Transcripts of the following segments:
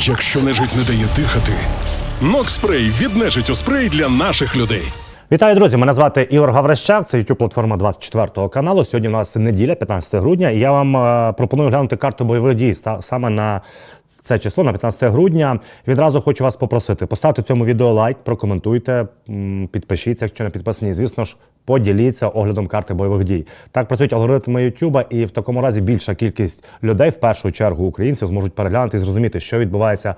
Якщо нежить не дає дихати, Нокспрей від у спрей для наших людей. Вітаю, друзі! Мене звати Ігор Гаврищак, це youtube платформа 24 каналу. Сьогодні у нас неділя, 15 грудня. І я вам е, пропоную глянути карту бойових дій саме на це число, на 15 грудня. Відразу хочу вас попросити: поставте цьому відео лайк, прокоментуйте, підпишіться, якщо не підписані. Звісно ж, поділіться оглядом карти бойових дій. Так працюють алгоритми Ютуба, і в такому разі більша кількість людей, в першу чергу українців, зможуть переглянути і зрозуміти, що відбувається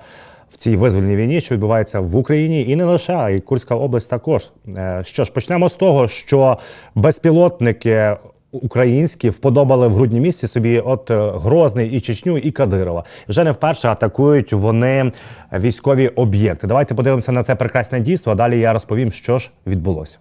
в цій визвольній війні, що відбувається в Україні, і не лише, й Курська область також. Е, Що ж, почнемо з того, що безпілотники. Українські вподобали в грудні місці собі от е, Грозний і Чечню, і Кадирова. Вже не вперше атакують вони військові об'єкти. Давайте подивимося на це прекрасне дійство. А далі я розповім, що ж відбулося.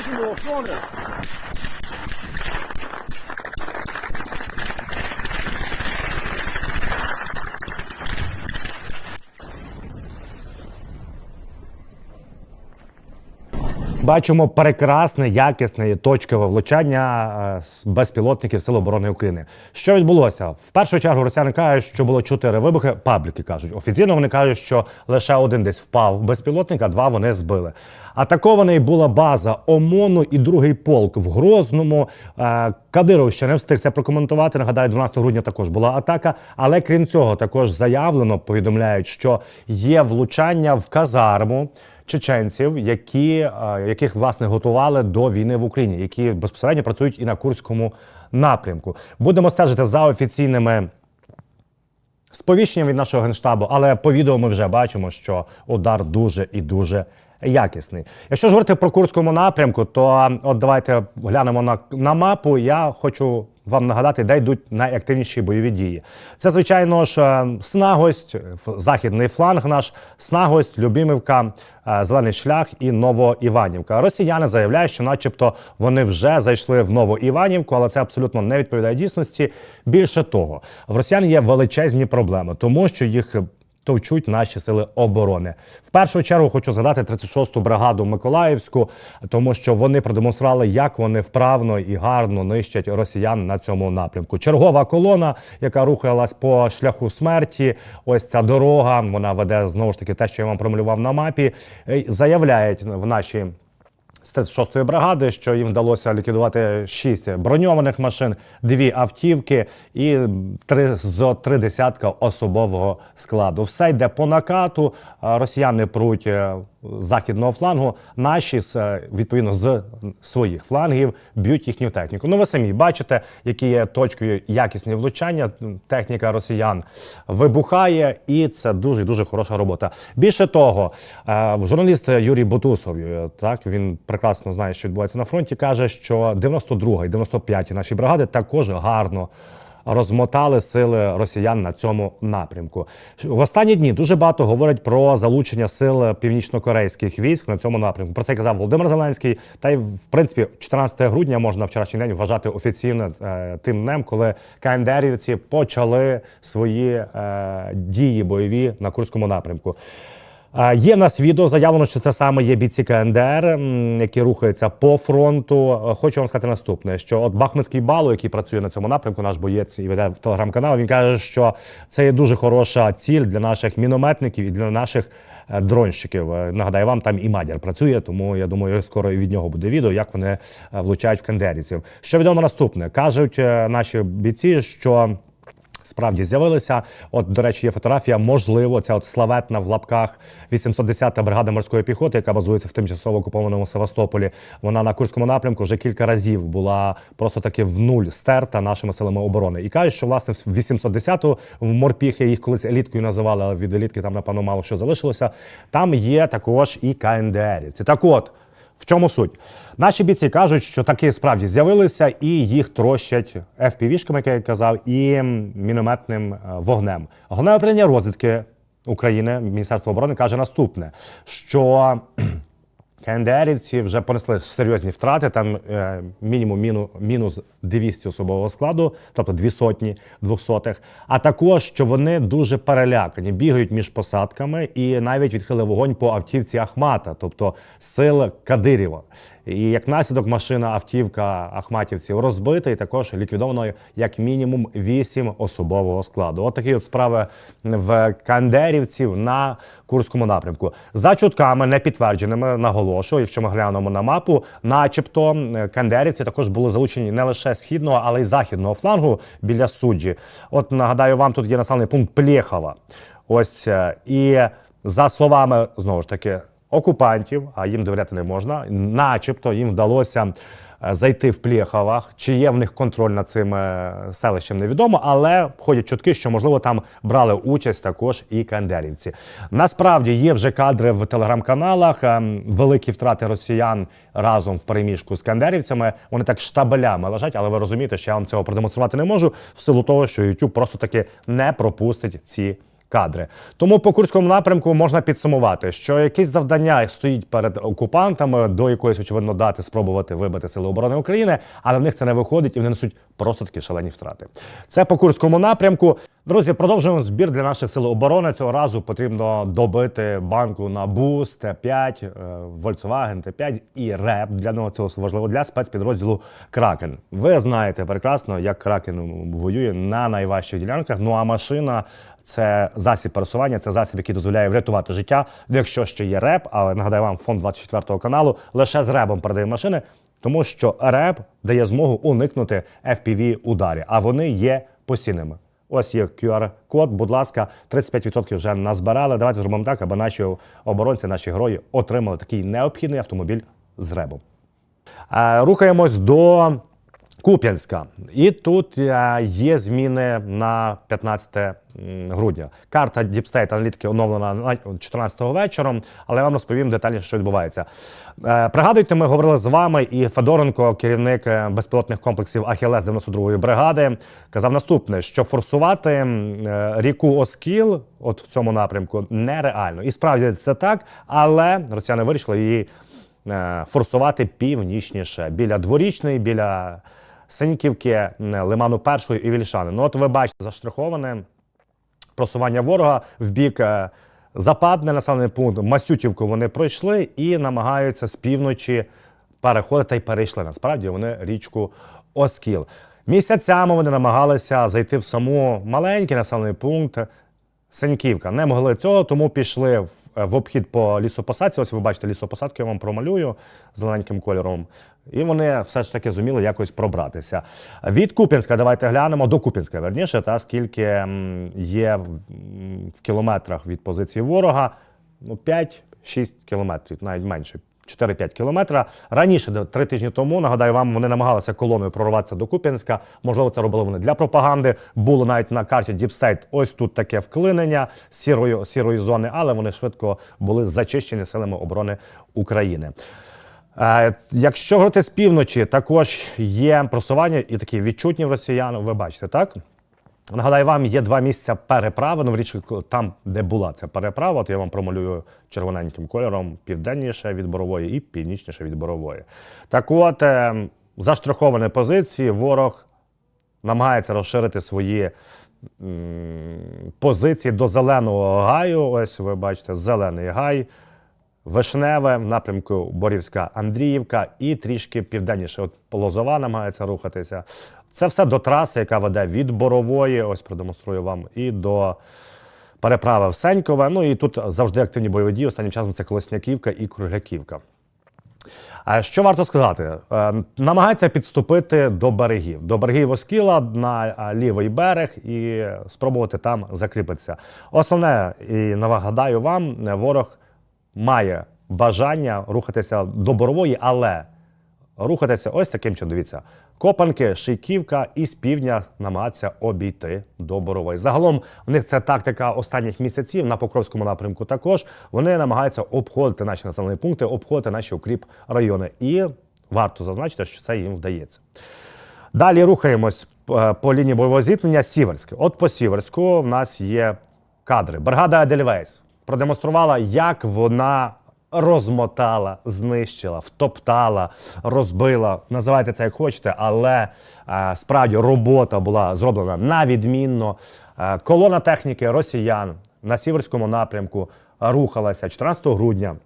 Flächen hoch, vorne. Бачимо прекрасне, якісне точкове влучання е, безпілотників Сил оборони України. Що відбулося? В першу чергу росіяни кажуть, що було чотири вибухи. Пабліки кажуть. Офіційно вони кажуть, що лише один десь впав безпілотник, а два вони збили. Атакований була база ОМОНу і другий полк в Грозному. Е, Кадиров ще не встиг це прокоментувати. Нагадаю, 12 грудня також була атака. Але крім цього, також заявлено повідомляють, що є влучання в казарму чеченців, які, е, яких власне готували до війни в Україні, які безпосередньо працюють і на Курському напрямку. Будемо стежити за офіційними. Сповіщенням від нашого генштабу, але по відео ми вже бачимо, що удар дуже і дуже якісний. Якщо ж говорити про Курському напрямку, то от давайте глянемо на, на мапу. Я хочу вам нагадати, де йдуть найактивніші бойові дії. Це, звичайно ж, е, Снагость, західний фланг наш, Снагость, Любімівка, е, Зелений шлях і Новоіванівка. Росіяни заявляють, що, начебто, вони вже зайшли в Новоіванівку, але це абсолютно не відповідає дійсності. Більше того, в росіян є величезні проблеми, тому що їх товчуть наші сили оборони. В першу чергу хочу згадати 36-ту бригаду Миколаївську, тому що вони продемонстрували, як вони вправно і гарно нищать росіян на цьому напрямку. Чергова колона, яка рухалась по шляху смерті. Ось ця дорога. Вона веде знову ж таки те, що я вам промалював на мапі. е, Заявляють в наші з 36-ї бригади, що їм вдалося ліквідувати шість броньованих машин, дві автівки і три зо три десятка особового складу. Все йде по накату. Росіяни пруть е, західного флангу. Наші е, відповідно з своїх флангів б'ють їхню техніку. Ну ви самі бачите, які є точкові якісні влучання. Техніка росіян вибухає, і це дуже дуже хороша робота. Більше того, е, журналіст Юрій Бутусов, так він прекрасно знає, що відбувається на фронті. каже, що 92 і 95 наші бригади також гарно. Розмотали сили росіян на цьому напрямку. В останні дні дуже багато говорять про залучення сил північнокорейських військ на цьому напрямку. Про це казав Володимир Зеленський. Та й в принципі, 14 грудня можна вчорашній день вважати офіційно е, тим днем, коли КНДРівці почали свої е, дії бойові на Курському напрямку. Є в нас відео заявлено, що це саме є бійці КНДР, які рухаються по фронту. Е, Хочу вам сказати наступне: що от Бахмутський балу, який працює на цьому напрямку, наш боєць і веде в телеграм-канал, він каже, що це є дуже хороша ціль для наших мінометників і для наших е, дронщиків. Е, Нагадаю, вам там і Мадяр працює, тому я думаю, скоро і від нього буде відео, як вони влучають в кандерівців. Що відомо наступне? кажуть наші бійці, що. Справді з'явилися. От, до речі, є фотографія. Можливо, ця от славетна в лапках 810-та бригада морської піхоти, яка базується в тимчасово окупованому Севастополі. Вона на Курському напрямку вже кілька разів була просто таки в нуль стерта нашими силами оборони. І кажуть, що власне в 810-ту в морпіхи їх колись еліткою називали, але від елітки там напевно мало що залишилося. Там є також і КНДРівці. Так от. В чому суть? Наші бійці кажуть, що таки справді з'явилися і їх трощать FPV-шками, як я казав, і мінометним е, вогнем. Головне управління розвідки України, Міністерство оборони каже наступне: що КНДРівці вже понесли серйозні втрати. Там е, мінімум міну, мінус 200 особового складу, тобто дві сотні двохсотих. А також що вони дуже перелякані, бігають між посадками і навіть відкрили вогонь по автівці Ахмата, тобто сил Кадирєва. І як наслідок машина автівка Ахматівців розбита, і також ліквідовано як мінімум 8 особового складу. От такі от справи в Кандерівців на Курському напрямку. За чутками не підтвердженими, наголошую, якщо ми глянемо на мапу, начебто кандерівці також були залучені не лише східного, але й західного флангу біля суджі. От нагадаю, вам тут є населений пункт Плєхова. Ось е, і за словами знову ж таки окупантів, а їм довіряти не можна, начебто їм вдалося е, зайти в Плєховах. Чи є в них контроль над цим е, селищем, невідомо, але ходять чутки, що можливо там брали участь також і кандерівці. Насправді є вже кадри в телеграм-каналах. ем, Великі втрати росіян разом в переміжку з кандерівцями. Вони так штабелями лежать, але ви розумієте, що я вам цього продемонструвати не можу в силу того, що YouTube просто таки не пропустить ці кадри. Тому по курському напрямку можна підсумувати, що якесь завдання стоїть перед окупантами до якоїсь очевидно дати спробувати вибити сили оборони України, але в них це не виходить і вони несуть просто такі шалені втрати. Це по курському напрямку. Друзі, продовжуємо збір для наших сил оборони. Цього разу потрібно добити банку на БУС, Т5, е, Volkswagen, Т5 і РЕП. Для нього це важливо для спецпідрозділу Кракен. Ви знаєте прекрасно, як Кракен воює на найважчих ділянках. Ну а машина це засіб пересування, це засіб, який дозволяє врятувати життя. Ну, Якщо ще є реп, але нагадаю вам, фонд 24 каналу лише з ребом передає машини, тому що реп дає змогу уникнути fpv ударів, а вони є постійними. Ось є QR-код, будь ласка, 35% вже назбирали. Давайте зробимо так, аби наші оборонці, наші герої отримали такий необхідний автомобіль з ребом. Е, Рухаємось до Куп'янська. І тут е, є зміни на 15 грудня. Карта State аналітики оновлена на 14-го вечором, але я вам розповім детальніше, що відбувається. Е, Пригадуйте, ми говорили з вами, і Федоренко, керівник е, безпілотних комплексів Ахілес 92-ї бригади, казав наступне: що форсувати ріку Оскіл, от в цьому напрямку, нереально. І справді це так, але росіяни вирішили її форсувати північніше біля дворічної, біля Синьківки, Лиману Першої і Вільшани. Ну, от ви бачите, заштриховане просування ворога в бік Западне, западний населений пункт Масютівку вони пройшли і намагаються з півночі переходити і перейшли. Насправді вони річку Оскіл. Місяцями вони намагалися зайти в саму маленький населений пункт Сеньківка. Не могли цього, тому пішли в, в обхід по лісопосадці. Ось ви бачите лісопосадку, я вам промалюю зелененьким кольором. І вони все ж таки зуміли якось пробратися. Від Куп'янська давайте глянемо до Куп'янська, верніше, та скільки є в, в кілометрах від позиції ворога. Ну, 5-6 кілометрів, навіть менше. 4-5 кілометра. Раніше, три тижні тому, нагадаю вам, вони намагалися колоною прорватися до Куп'янська. Можливо, це робили вони для пропаганди. Було навіть на карті State ось тут таке вклинення сірої, сірої зони, але вони швидко були зачищені силами оборони України. Е, Якщо говорити з півночі, також є просування і такі відчутні в росіян. Ви бачите, так? Нагадаю, вам є два місця переправи. Ну, в річці, там, де була ця переправа, от я вам промалюю червоненьким кольором південніше від борової і північніше від борової. Так от, е, заштраховані позиції, ворог намагається розширити свої позиції до зеленого гаю. Ось ви бачите, зелений гай. Вишневе в напрямку Борівська Андріївка і трішки південніше. От Лозова намагається рухатися. Це все до траси, яка веде від Борової, ось продемонструю вам, і до переправи в Сенькове. Ну і тут завжди активні бойові дії. Останнім часом це Колесняківка і Кругляківка. Що варто сказати? Е, Намагається підступити до берегів, до берегів Оскіла на лівий берег і спробувати там закріпитися. Основне, і нагадаю вам, е, ворог має бажання рухатися до борової, але рухатися ось таким чином. Дивіться. Копанки, Шийківка і з півдня намагатися обійти до борової. Загалом у них це тактика останніх місяців на Покровському напрямку. Також вони намагаються обходити наші населені пункти, обходити наші укріп райони. І варто зазначити, що це їм вдається. Далі рухаємось е, по лінії бойового зіткнення Сіверське. От по Сіверську в нас є кадри. Бригада Едельвейс продемонструвала, як вона розмотала, знищила, втоптала, розбила. Називайте це як хочете, але е, справді робота була зроблена на відмінно. Е, колона техніки росіян на сіверському напрямку рухалася 14 грудня.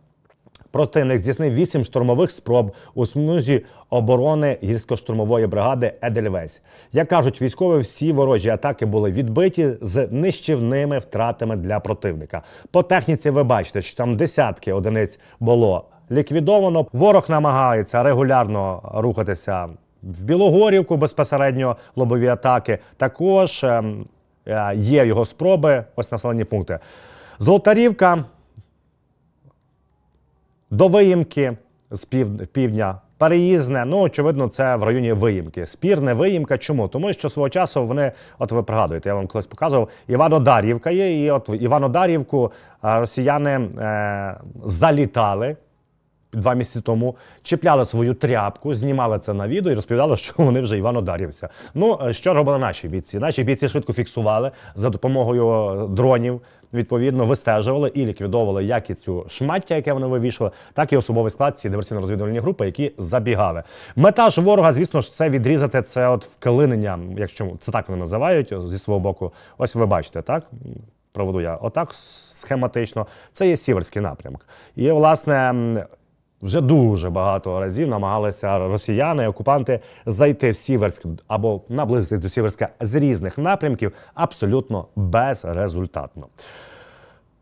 Противник здійснив вісім штурмових спроб у смузі оборони гірсько-штурмової бригади Едельвесь. Як кажуть військові, всі ворожі атаки були відбиті з нищівними втратами для противника. По техніці ви бачите, що там десятки одиниць було ліквідовано. Ворог намагається регулярно рухатися в Білогорівку безпосередньо лобові атаки. Також ем, е, є його спроби. Ось населені пункти. Золотарівка до виїмки з пів, півдня. Переїзне, ну очевидно, це в районі виїмки. Спір не виїмка. Чому? Тому що свого часу вони, от ви пригадуєте, я вам колись показував, Іванодарівка є, і от в Іванодарівку росіяни е, залітали два місяці тому, чіпляли свою тряпку, знімали це на відео і розповідали, що вони вже Іванодарівця. Ну, е, що робили наші бійці? Наші бійці швидко фіксували за допомогою е, дронів. Відповідно, вистежували і ліквідовували як і цю шмаття, яке вони вивішували, так і особовий склад цієї диверсійно-розвідувальні групи, які забігали. Мета ж ворога, звісно ж, це відрізати це от вклинення, якщо це так вони називають зі свого боку. Ось ви бачите, так проведу я отак схематично. Це є сіверський напрямок. І власне. Вже дуже багато разів намагалися росіяни, окупанти зайти в Сіверськ або наблизитись до Сіверська з різних напрямків абсолютно безрезультатно.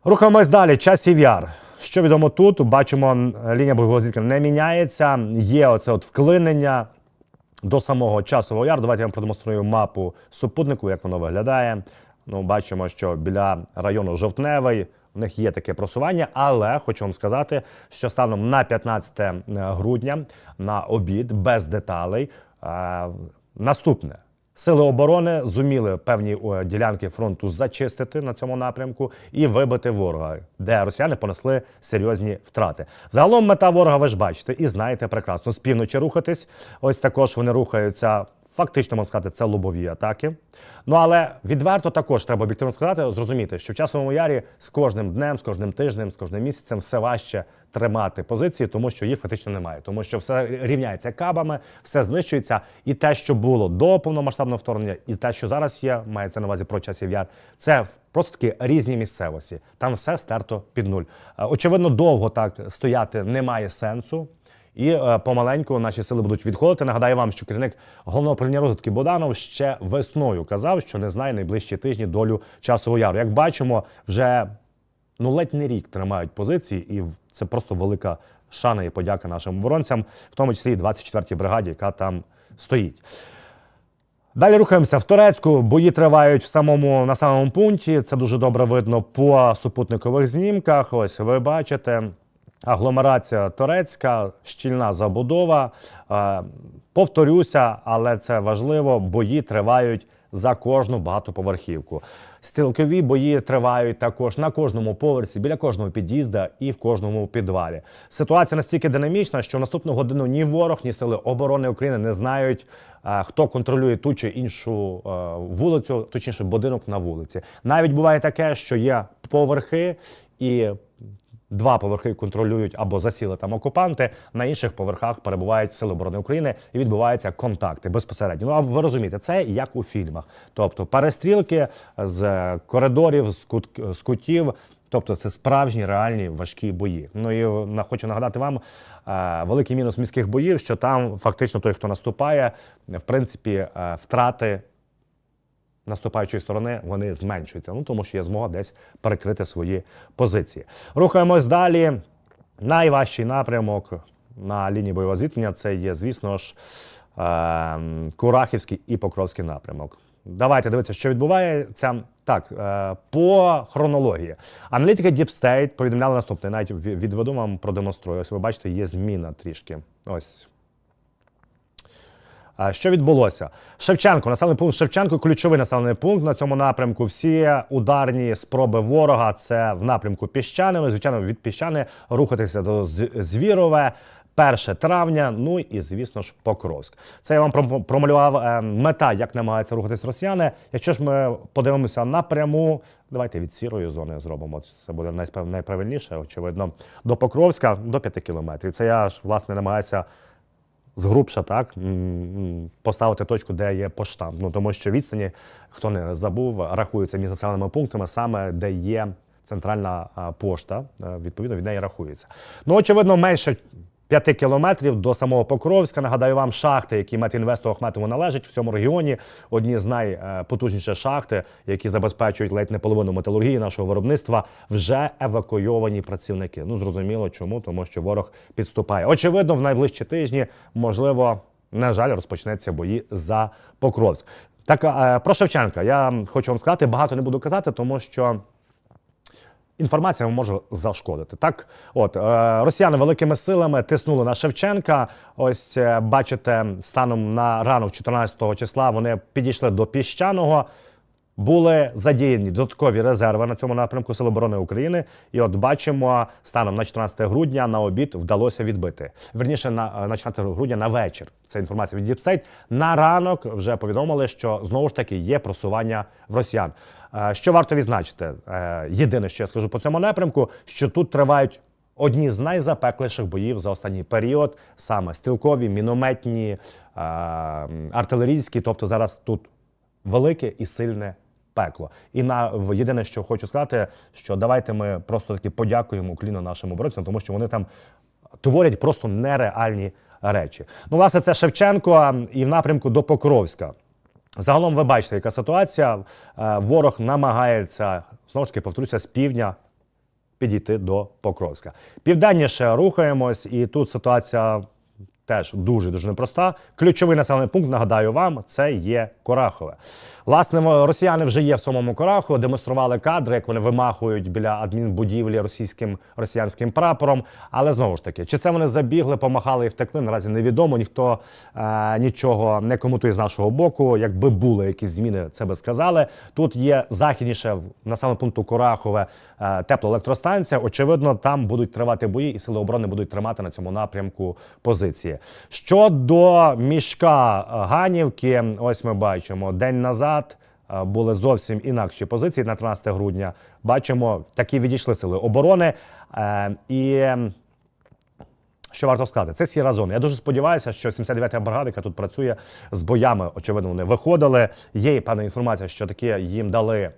Рухаємось далі. Часів яр. Що відомо тут? Бачимо, лінія бойового зіткнення не міняється. Є оце от вклинення до самого часового яру. Давайте я вам продемонструю мапу супутнику, як воно виглядає. Ну, бачимо, що біля району Жовтневий в них є таке просування, але хочу вам сказати, що станом на 15 грудня на обід без деталей е, наступне. Сили оборони зуміли певні ділянки фронту зачистити на цьому напрямку і вибити ворога, де росіяни понесли серйозні втрати. Загалом мета ворога ви ж бачите і знаєте прекрасно. З півночі рухатись. Ось також вони рухаються. Фактично можна сказати, це лобові атаки. Ну але відверто також треба об'єктивно сказати, зрозуміти, що в часовому ярі з кожним днем, з кожним тижнем, з кожним місяцем все важче тримати позиції, тому що їх фактично немає, тому що все рівняється кабами, все знищується, і те, що було до повномасштабного вторгнення, і те, що зараз є, мається на увазі про часів яр, це просто таки різні місцевості. Там все стерто під нуль. Е, Очевидно, довго так стояти немає сенсу. І е, помаленьку наші сили будуть відходити. Нагадаю вам, що керівник головного управління розвитки Боданов ще весною казав, що не знає найближчі тижні долю часового яру. Як бачимо, вже ну ледь не рік тримають позиції, і це просто велика шана і подяка нашим оборонцям, в тому числі і 24-й бригаді, яка там стоїть. Далі рухаємося в Турецьку. Бої тривають в самому на самому пункті. Це дуже добре видно по супутникових знімках. Ось ви бачите. Агломерація турецька, щільна забудова. Е, Повторюся, але це важливо. Бої тривають за кожну багатоповерхівку. Стрілкові бої тривають також на кожному поверсі, біля кожного під'їзда і в кожному підвалі. Ситуація настільки динамічна, що в наступну годину ні ворог, ні сили оборони України не знають, е, хто контролює ту чи іншу е, вулицю, точніше будинок на вулиці. Навіть буває таке, що є поверхи і Два поверхи контролюють або засіли там окупанти. На інших поверхах перебувають сили оборони України і відбуваються контакти безпосередньо. Ну а ви розумієте, це як у фільмах, тобто перестрілки з коридорів, з, кут, з кутів. Тобто це справжні реальні важкі бої. Ну і хочу нагадати вам е, великий мінус міських боїв, що там фактично той, хто наступає, в принципі, е, втрати наступаючої сторони вони зменшуються. Ну тому що є змога десь перекрити свої позиції. Рухаємось далі. Найважчий напрямок на лінії бойового зіткнення це є, звісно ж, е, Курахівський і Покровський напрямок. Давайте дивитися, що відбувається. Так, е, по хронології. Аналітики Deep State повідомляли наступне. Навіть ві- відведу вам продемонструю. Ось ви бачите, є зміна трішки. Ось Що відбулося? Шевченко, населений пункт Шевченко, ключовий населений пункт на цьому напрямку. Всі ударні спроби ворога це в напрямку Піщани. Звичайно, від Піщани рухатися до Звірове. 1 травня, ну і звісно ж Покровськ. Це я вам промалював е, мета, як намагаються рухатись росіяни. Якщо ж ми подивимося напряму, давайте від сірої зони зробимо. Це буде найправильніше, очевидно, до Покровська до 5 кілометрів. Це я ж власне намагаюся згрубша так поставити точку, де є поштам. Ну тому що відстані, хто не забув, рахуються між населеними пунктами, саме де є центральна пошта. Е, Відповідно, від неї рахується. Ну, очевидно, менше. 5 кілометрів до самого Покровська. Нагадаю вам, шахти, які Метінвесту Ахметову належать в цьому регіоні. Одні з найпотужніших шахти, які забезпечують ледь не половину металургії нашого виробництва, вже евакуйовані працівники. Ну зрозуміло, чому, тому що ворог підступає. Очевидно, в найближчі тижні, можливо, на жаль, розпочнеться бої за Покровськ. Так е, про Шевченка я хочу вам сказати, багато не буду казати, тому що. Інформація може зашкодити. Так, от е, росіяни великими силами тиснули на Шевченка. Ось е, бачите, станом на ранок 14 числа вони підійшли до піщаного. Були задіяні додаткові резерви на цьому напрямку Сил оборони України. І от бачимо, станом на 14 грудня на обід вдалося відбити. Верніше на, на 14 грудня на вечір. Це інформація від State. На ранок вже повідомили, що знову ж таки є просування в росіян. Е, Що варто відзначити? Е, Єдине, що я скажу по цьому напрямку, що тут тривають одні з найзапекліших боїв за останній період, саме стрілкові, мінометні, е, артилерійські. Тобто зараз тут велике і сильне пекло. І на єдине, що хочу сказати, що давайте ми просто таки подякуємо Укліну нашим оборонцям, тому що вони там творять просто нереальні речі. Ну, власне, це Шевченко і в напрямку до Покровська. Загалом ви бачите, яка ситуація. Е, Ворог намагається знову ж таки повторюся з півдня підійти до Покровська. Південніше рухаємось, і тут ситуація теж дуже дуже непроста. Ключовий населений пункт, нагадаю вам, це є Корахове. Власне, росіяни вже є в самому Корахове, демонстрували кадри, як вони вимахують біля адмінбудівлі російським росіянським прапором. Але знову ж таки, чи це вони забігли, помахали і втекли? Наразі невідомо. Ніхто е, нічого не коментує з нашого боку. Якби були якісь зміни, це би сказали. Тут є західніше в населеному пункту Корахове е, теплоелектростанція. Очевидно, там будуть тривати бої, і сили оборони будуть тримати на цьому напрямку позиції. Щодо мішка Ганівки, ось ми бачимо день назад. е, Були зовсім інакші позиції на 13 грудня. Бачимо, такі відійшли сили оборони. Е, і що варто сказати, це сіра зона. Я дуже сподіваюся, що 79-та бригада, яка тут працює з боями, очевидно, вони виходили. Є певна інформація, що таке їм дали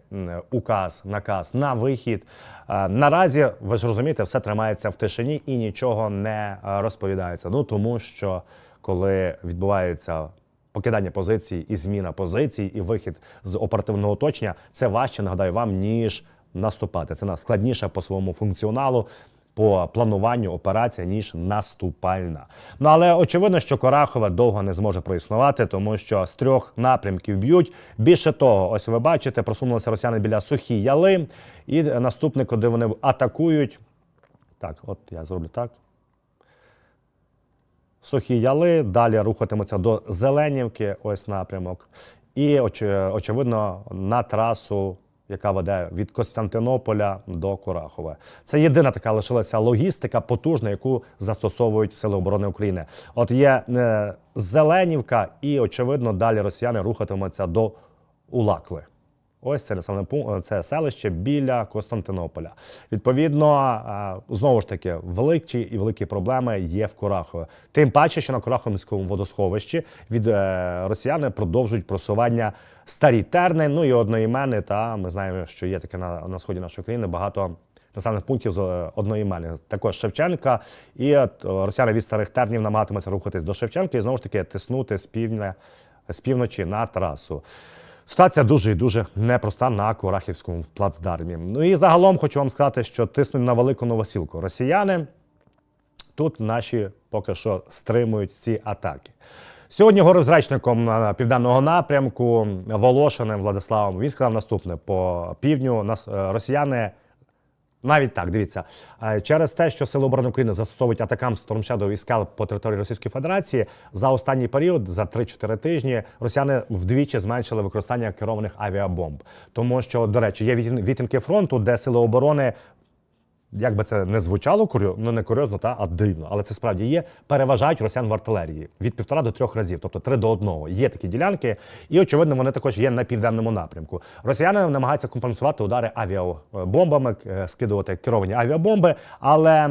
указ, наказ на вихід. Е, Наразі ви ж розумієте, все тримається в тишині і нічого не е, розповідається. Ну тому що коли відбувається покидання позицій і зміна позицій, і вихід з оперативного оточення, це важче, нагадаю вам, ніж наступати. Це складніше по своєму функціоналу по плануванню операція, ніж наступальна. Ну але очевидно, що Корахове довго не зможе проіснувати, тому що з трьох напрямків б'ють. Більше того, ось ви бачите, просунулися росіяни біля сухі яли, і наступне, куди вони атакують. Так, от я зроблю так. Сухі яли, далі рухатимуться до Зеленівки, ось напрямок. І оче- очевидно на трасу, яка веде від Костянтинополя до Курахове. Це єдина така лишилася логістика потужна, яку застосовують Сили оборони України. От є е, Зеленівка, і очевидно, далі росіяни рухатимуться до Улакли. Ось це населене пункт, це селище біля Константинополя. Відповідно, е, знову ж таки, великі і великі проблеми є в Курахові. Тим паче, що на Кураховському водосховищі від е, росіяни продовжують просування старі терни, ну і одноімени. Та ми знаємо, що є таке на, на сході нашої країни багато. Населених пунктів з е, одноіменних. також Шевченка, і росіяни від старих тернів намагатимуться рухатись до Шевченка і знову ж таки тиснути з півдня з півночі на трасу. Ситуація дуже і дуже непроста на Корахівському плацдармі. Ну і загалом хочу вам сказати, що тиснуть на велику новосілку. Росіяни тут наші поки що стримують ці атаки. Сьогодні горозречником південного напрямку Волошиним Владиславом він сказав наступне: по півдню е, росіяни. Навіть так, дивіться, Е, через те, що Сили оборони України застосовують атакам Storm Shadow і Scalp по території Російської Федерації, за останній період, за 3-4 тижні, росіяни вдвічі зменшили використання керованих авіабомб. Тому що, до речі, є відтін- фронту, де сили оборони як би це не звучало кур'ю, ну не курйозно, та а дивно, але це справді є. Переважають росіян в артилерії від півтора до трьох разів, тобто три до одного. Є такі ділянки, і очевидно, вони також є на південному напрямку. Росіяни намагаються компенсувати удари авіабомбами, е, скидувати керовані авіабомби, але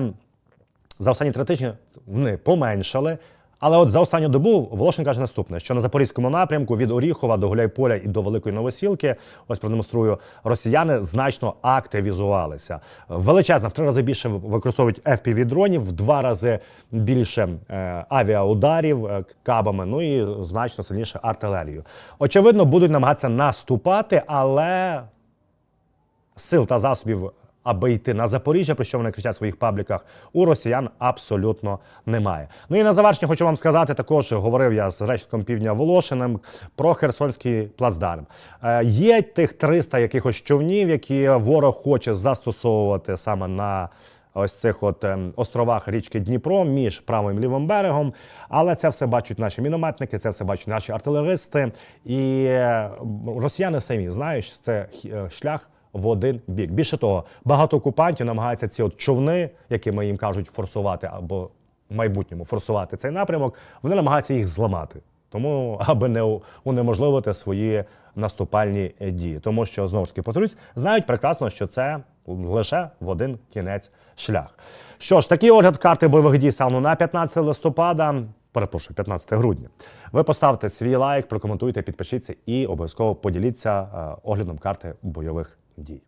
за останні три тижні вони поменшали. Але от за останню добу Волошин каже наступне: що на запорізькому напрямку від Оріхова до Гуляйполя і до Великої Новосілки, ось продемонструю, росіяни значно активізувалися. Величезно, в три рази більше використовують fpv дронів, в два рази більше е, авіаударів е, кабами, ну і значно сильніше артилерію. Очевидно, будуть намагатися наступати, але сил та засобів, аби йти на Запоріжжя, про що вони кричать в своїх пабліках, у росіян абсолютно немає. Ну і на завершення хочу вам сказати, також говорив я з речником півдня Волошиним про Херсонський плацдарм. Е, є тих 300 якихось човнів, які ворог хоче застосовувати саме на. Ось цих от ем, островах річки Дніпро між правим і лівим берегом. Але це все бачать наші мінометники, це все бачать наші артилеристи. І е, росіяни самі знають, що це е, шлях в один бік. Більше того, багато окупантів намагаються ці от човни, якими їм кажуть форсувати або в майбутньому форсувати цей напрямок, вони намагаються їх зламати. Тому, аби не унеможливити свої наступальні е, дії. Тому що знову ж таки повторюсь, знають прекрасно, що це лише в один кінець шлях. Що ж, такий огляд карти бойових дій стану на 15 листопада. Перепрошую, 15 грудня. Ви поставте свій лайк, прокоментуйте, підпишіться і обов'язково поділіться е, оглядом карти бойових дій.